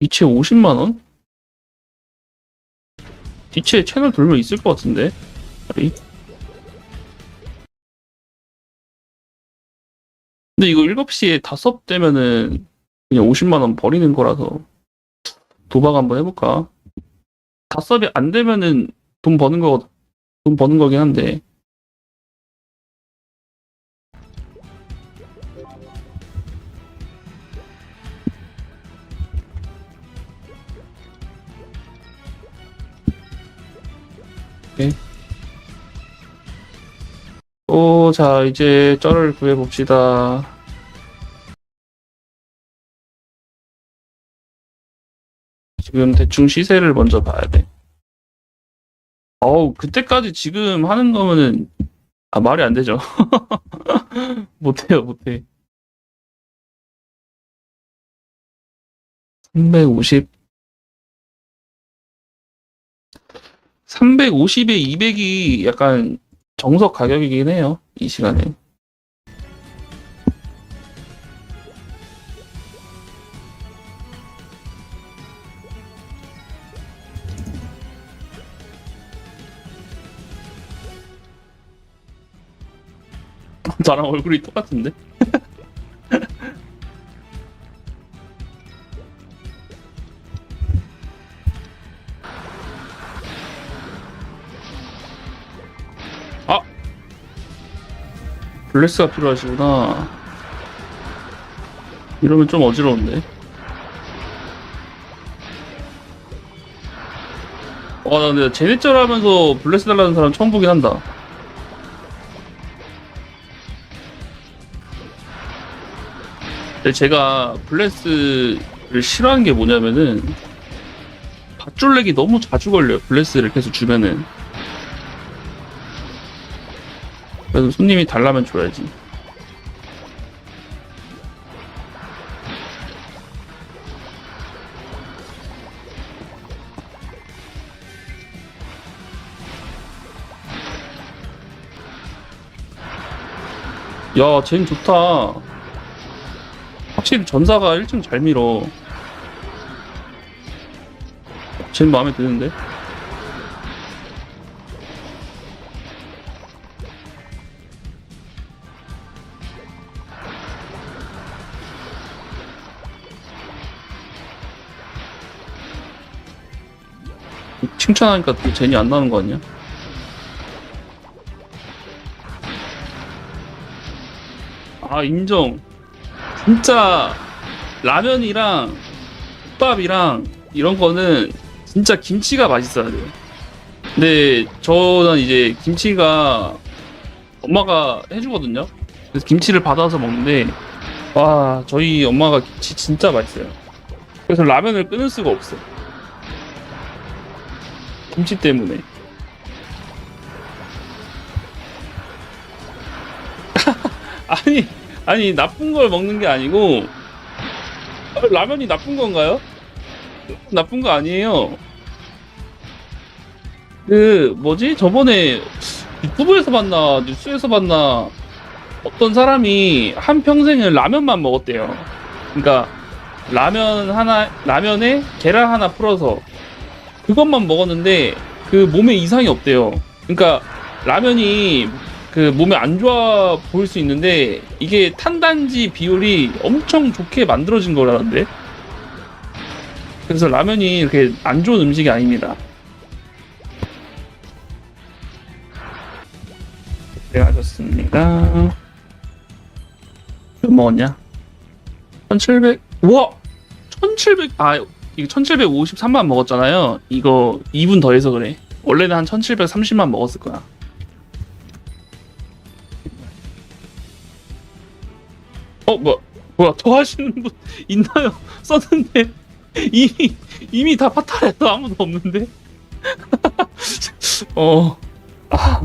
이체 50만원? 뒤치에 채널 돌면 있을 것 같은데? 아리? 근데 이거 7시에 다섯 되면은 그냥 50만원 버리는 거라서 도박 한번 해볼까? 다섯이 안 되면은 돈 버는 거, 돈 버는 거긴 한데. 오케이. 오, 자, 이제 쩔을 구해봅시다. 지금 대충 시세를 먼저 봐야 돼. 어우, 그때까지 지금 하는 거면은, 아, 말이 안 되죠. 못해요, 못해. 350. 350에 200이 약간 정석 가격이긴 해요. 이 시간에. 나랑 얼굴이 똑같은데? 블레스가 필요하시구나. 이러면 좀 어지러운데? 와, 나 근데 제네쩔 하면서 블레스 달라는 사람 처음 보긴 한다. 근데 제가 블레스를 싫어하는 게 뭐냐면은 밧줄렉이 너무 자주 걸려요. 블레스를 계속 주면은. 그래서 손님이 달라면 줘야지. 야, 쟨 좋다. 확실히 전사가 1층 잘 밀어. 쟨 마음에 드는데? 칭찬하니까 또 젠이 안 나는 거 아니야? 아 인정. 진짜 라면이랑 국밥이랑 이런 거는 진짜 김치가 맛있어야 돼요. 근데 저는 이제 김치가 엄마가 해주거든요. 그래서 김치를 받아서 먹는데 와 저희 엄마가 김치 진짜 맛있어요. 그래서 라면을 끊을 수가 없어 김치 때문에 아니 아니 나쁜 걸 먹는 게 아니고 아, 라면이 나쁜 건가요? 나쁜 거 아니에요. 그 뭐지 저번에 유튜브에서 봤나 뉴스에서 봤나 어떤 사람이 한 평생을 라면만 먹었대요. 그러니까 라면 하나 라면에 계란 하나 풀어서 그것만 먹었는데 그 몸에 이상이 없대요. 그러니까 라면이 그 몸에 안 좋아 보일 수 있는데 이게 탄단지 비율이 엄청 좋게 만들어진 거라는데 그래서 라면이 이렇게 안 좋은 음식이 아닙니다. 네, 하셨습니다. 몇 먹었냐? 1700, 우와! 1700, 아, 이거 1753만 먹었잖아요. 이거 2분 더해서 그래. 원래는 한 1730만 먹었을 거야. 어, 뭐, 뭐야, 더 하시는 분 있나요? 썼는데, 이미, 이미 다 파탈해서 아무도 없는데? 어, 아.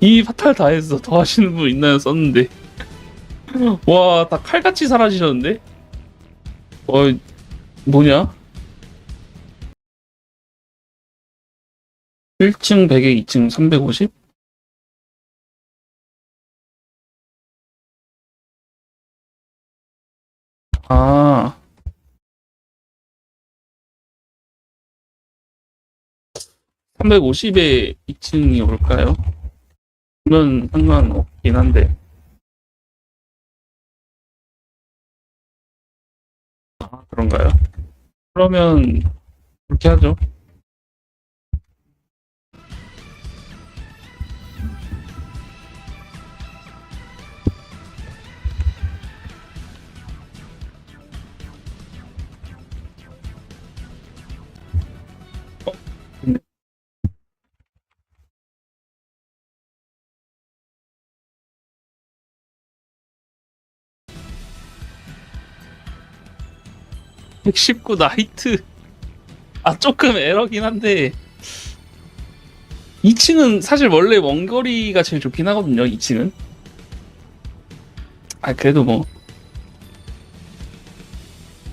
이미 파탈 다 했어. 더 하시는 분 있나요? 썼는데. 와, 다 칼같이 사라지셨는데? 어 뭐냐? 1층 100에 2층 350? 아. 350에 2층이 올까요? 그건 상관없긴 한데. 그런가요? 그러면 그렇게 하죠. (119) 나이트. 아 조금 에러긴 한데. 2층은 사실 원래 원거리가 제일 좋긴 하거든요 2층은. 아 그래도 뭐.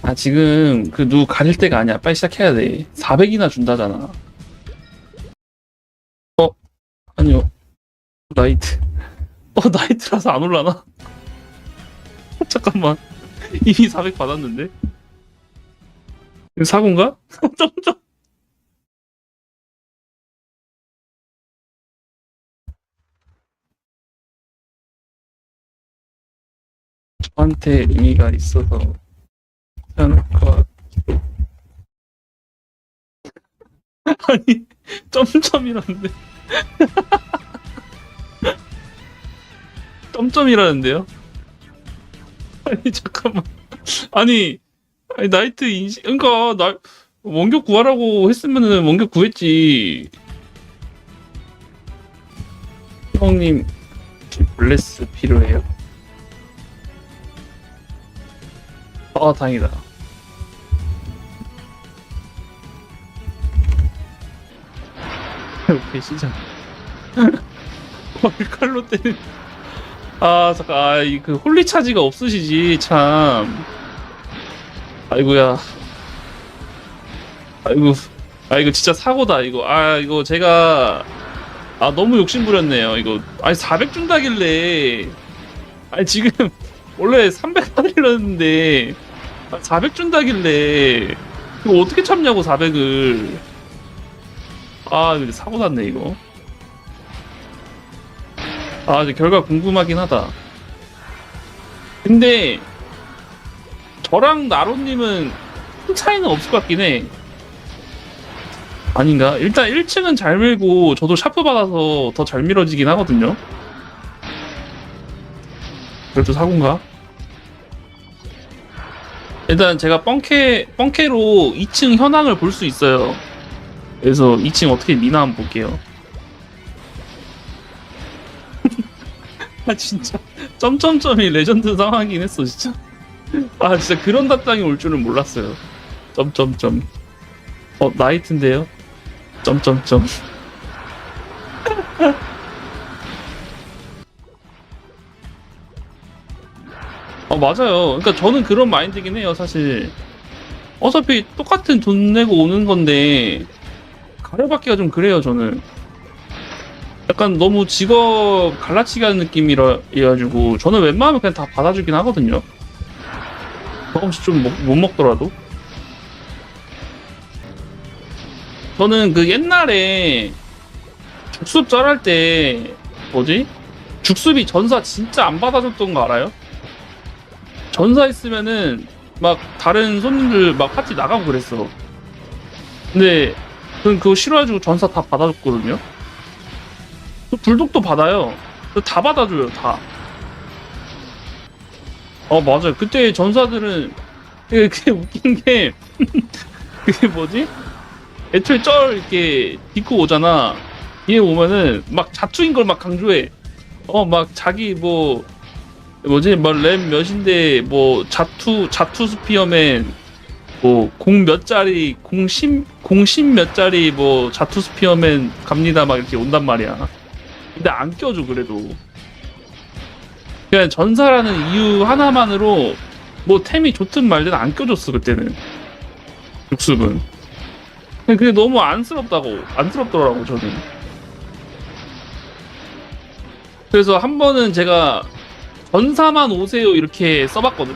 아 지금 그 누구 가릴 때가 아니야. 빨리 시작해야 돼. 400이나 준다잖아. 어 아니요. 나이트. 어 나이트라서 안 올라나? 잠깐만. 이미 400 받았는데 사고인가? 점점 저한테 의미가 있어서 괜찮을 것 같기도 아니 점점이라는데 점점이라는데요? 아니 잠깐만 아니 아니 나이트 인식 그러니까 나 원격 구하라고 했으면은 원격 구했지. 형님 블레스 필요해요? 아 다행이다. 오케이 시작? 칼로 때는 아 잠깐 아이 그 홀리 차지가 없으시지 참 아이고야. 아이고, 아 이거 진짜 사고다 이거. 아 이거 제가 아 너무 욕심 부렸네요 이거. 아니 400 준다길래. 아니 지금 원래 300 하려는데 400 준다길래 이거 어떻게 참냐고 400을. 아 이거 사고 났네 이거. 아 이제 결과 궁금하긴 하다. 근데 저랑 나로님은 큰 차이는 없을 것 같긴 해. 아닌가? 일단 1층은 잘 밀고 저도 샤프 받아서 더 잘 밀어지긴 하거든요. 그래도 사고인가? 일단 제가 뻥캐, 뻥캐로 2층 현황을 볼 수 있어요. 그래서 2층 어떻게 미나 한번 볼게요. 아 진짜 점점점이 레전드 상황이긴 했어 진짜. 아 진짜 그런 답장이 올 줄은 몰랐어요. 점점점. 어 나이트인데요. 점점점. 어 맞아요. 그러니까 저는 그런 마인드긴 해요. 사실 어차피 똑같은 돈 내고 오는 건데 가려받기가 좀 그래요. 저는. 약간 너무 직업 갈라치기 하는 느낌이라 가지고 저는 웬만하면 그냥 다 받아주긴 하거든요. 조금씩 좀못 먹더라도. 저는 그 옛날에 죽습 짤할 때 뭐지? 죽습이 전사 진짜 안 받아줬던 거 알아요? 전사 있으면은 막 다른 손님들 막 파티 나가고 그랬어. 근데 저는 그거 싫어가지고 전사 다 받아줬거든요. 또 불독도 받아요. 다 받아줘요 다 어 맞아요. 그때 전사들은 되게 웃긴 게 그게 뭐지? 애초에 쩔 이렇게 딛고 오잖아. 뒤에 오면은 막 자투인 걸 막 강조해. 어 막 자기 뭐 뭐지 뭐램 몇인데 뭐 자투 자투 스피어맨 뭐 공 몇 짜리 공십 공십 몇 짜리 뭐 자투 스피어맨 갑니다 막 이렇게 온단 말이야. 근데 안 껴줘 그래도. 그냥 전사라는 이유 하나만으로 뭐 템이 좋든 말든 안 껴줬어 그때는 육습은 그게 너무 안쓰럽다고 안쓰럽더라고 저는 그래서 한 번은 제가 전사만 오세요 이렇게 써봤거든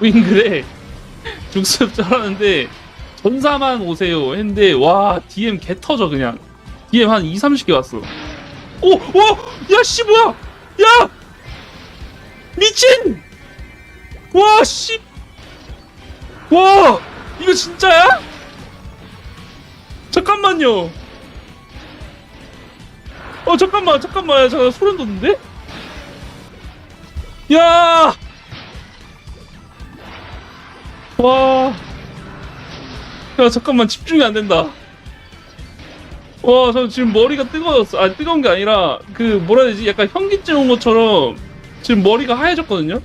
윙글에 죽습 잘하는데 전사만 오세요 했는데 와 DM 개 터져 그냥 뒤에 한 2, 30개 왔어. 오! 오! 야, 씨, 뭐야! 야! 미친! 와, 씨! 와! 이거 진짜야? 잠깐만요. 어, 잠깐만, 잠깐만. 야, 잠깐, 소름 돋는데? 야! 와. 야, 잠깐만, 집중이 안 된다. 와, 저 지금 머리가 뜨거웠어. 아, 뜨거운 게 아니라, 그, 뭐라 해야 되지? 약간 현기증 온 것처럼, 지금 머리가 하얘졌거든요?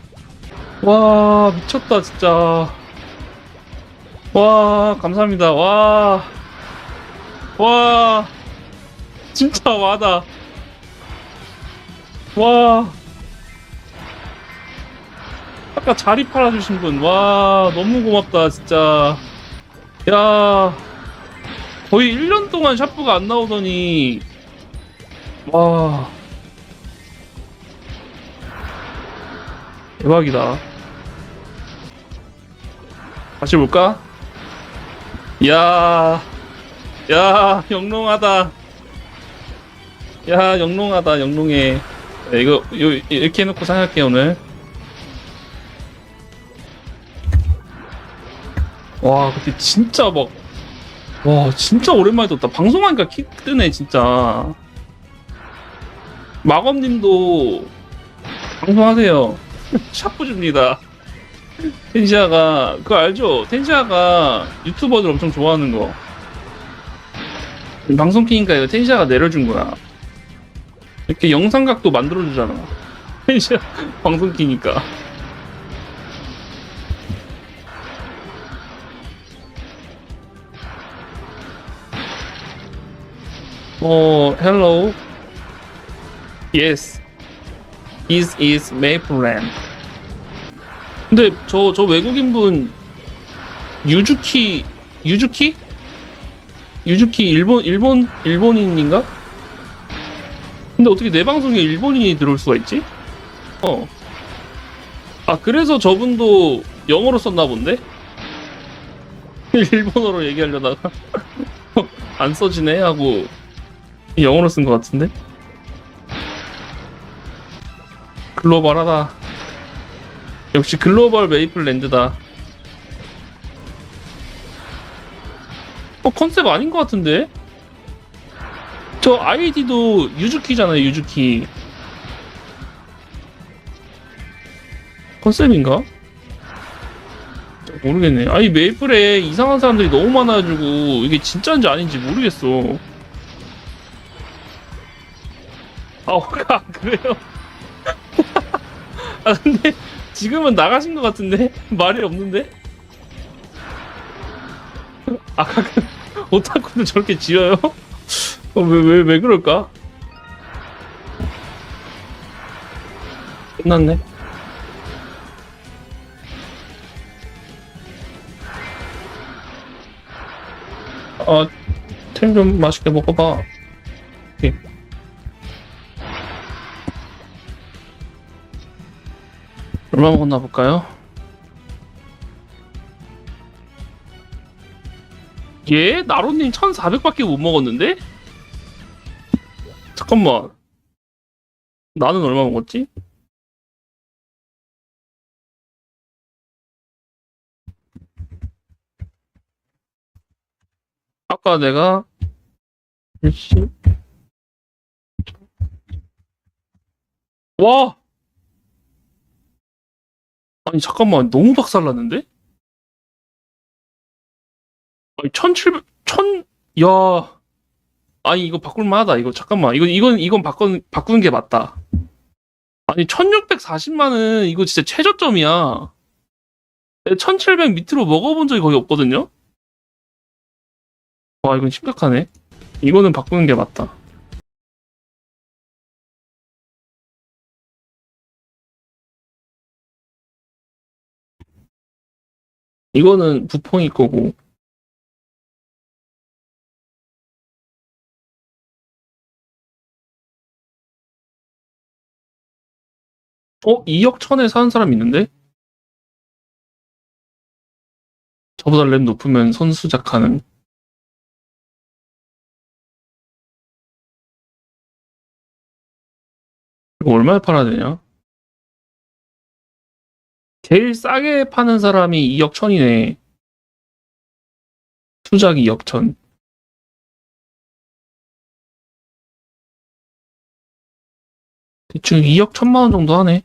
와, 미쳤다, 진짜. 와, 감사합니다. 와. 와. 진짜 와다. 와. 아까 자리 팔아주신 분, 와, 너무 고맙다, 진짜. 야. 거의 1년 동안 샤프가 안 나오더니, 와. 대박이다. 다시 볼까? 야, 야, 영롱하다. 야, 영롱하다, 영롱해. 네, 이거, 요, 이렇게 해놓고 생각할게, 오늘. 와, 근데 진짜 막, 와, 진짜 오랜만에 떴다. 방송하니까 키 뜨네, 진짜. 마검님도 방송하세요. 샤프 줍니다. 텐시아가, 그거 알죠? 텐시아가 유튜버들 엄청 좋아하는 거. 방송 키니까 이거 텐시아가 내려준 거야. 이렇게 영상각도 만들어주잖아. 텐시아 방송 키니까. 어, hello. Yes. This is Mapleland. 근데 저, 저 외국인분 유주키, 유주키? 유주키 일본, 일본, 일본인인가? 근데 어떻게 내 방송에 일본인이 들어올 수가 있지? 어. 아, 그래서 저분도 영어로 썼나 본데? 일본어로 얘기하려다가 안 써지네 하고 영어로 쓴 것 같은데? 글로벌하다. 역시 글로벌 메이플랜드다. 어, 컨셉 아닌 것 같은데? 저 아이디도 유즈키잖아요, 유즈키. 컨셉인가? 모르겠네. 아니, 메이플에 이상한 사람들이 너무 많아가지고, 이게 진짜인지 아닌지 모르겠어. 아, 아 그래요? 아, 근데, 지금은 나가신 것 같은데? 말이 없는데? 아까 그, 오타쿠는 저렇게 지어요? 어, 왜, 왜, 왜 그럴까? 끝났네. 아, 템좀 맛있게 먹어봐. 얼마 먹었나 볼까요? 예? 나로님 1400밖에 못 먹었는데? 잠깐만. 나는 얼마 먹었지? 아까 내가 와! 아니 잠깐만 너무 박살났는데? 아니 1700 1000 야. 아니 이거 바꿀 만하다. 이거 잠깐만. 이거 이건 이건 바꿔 바꾸는 게 맞다. 아니 1640만은 이거 진짜 최저점이야. 1700 밑으로 먹어본 적이 거의 없거든요. 와 이건 심각하네. 이거는 바꾸는 게 맞다. 이거는 부펑일 거고 어? 2억 천에 사는 사람 있는데? 저보다 랩 높으면 선수작하는 이거 얼마에 팔아야 되냐? 제일 싸게 파는 사람이 2억 천이네. 수작 2억 천. 대충 2억 천만 원 정도 하네.